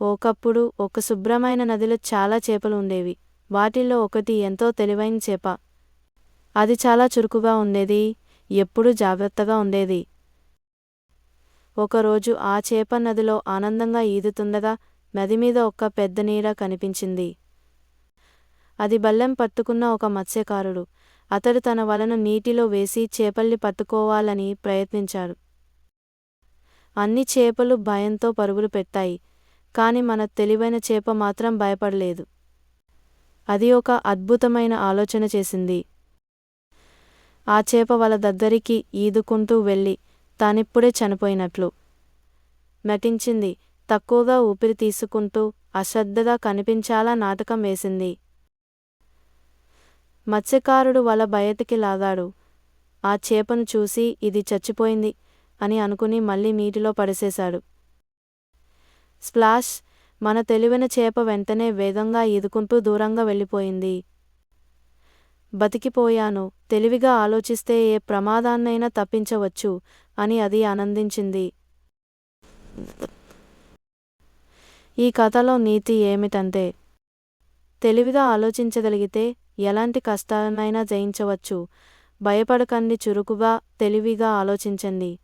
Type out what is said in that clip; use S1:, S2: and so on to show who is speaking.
S1: ఒకప్పుడు ఒక శుభ్రమైన నదిలో చాలా చేపలు ఉండేవి. వాటిల్లో ఒకటి ఎంతో తెలివైన చేప. అది చాలా చురుకుగా ఉండేది. ఎప్పుడూ జాగ్రత్తగా ఉండేది. ఒకరోజు ఆ చేప నదిలో ఆనందంగా ఈదుతుండగా నది మీద ఒక పెద్ద నీడ కనిపించింది. అది బల్లెం పట్టుకున్న ఒక మత్స్యకారుడు. అతడు తన వలను నీటిలో వేసి చేపల్ని పట్టుకోవాలని ప్రయత్నించాడు. అన్ని చేపలు భయంతో పరుగులు పెట్టాయి. కాని మన తెలివైన చేప మాత్రం భయపడలేదు. అది ఒక అద్భుతమైన ఆలోచన చేసింది. ఆ చేప వాళ్ళ దగ్గరికి ఈదుకుంటూ వెళ్ళి తానిప్పుడే చనిపోయినట్లు నటించింది. తక్కువగా ఊపిరి తీసుకుంటూ అశ్రద్ధగా కనిపించాలా నాటకం వేసింది. మత్స్యకారుడు వాళ్ళ బయటికి లాగాడు. ఆ చేపను చూసి ఇది చచ్చిపోయింది అని అనుకుని మళ్ళీ నీటిలో పడేసేశాడు. స్ప్లాష్ మన తెలివైన చేప వెంటనే వేగంగా ఈదుకుంటూ దూరంగా వెళ్ళిపోయింది. బతికిపోయాను. తెలివిగా ఆలోచిస్తే ఏ ప్రమాదాన్నైనా తప్పించవచ్చు అని అది ఆనందించింది. ఈ కథలో నీతి ఏమిటంటే తెలివిగా ఆలోచించగలిగితే ఎలాంటి కష్టాలనైనా జయించవచ్చు. భయపడకండి చురుకుగా తెలివిగా ఆలోచించండి.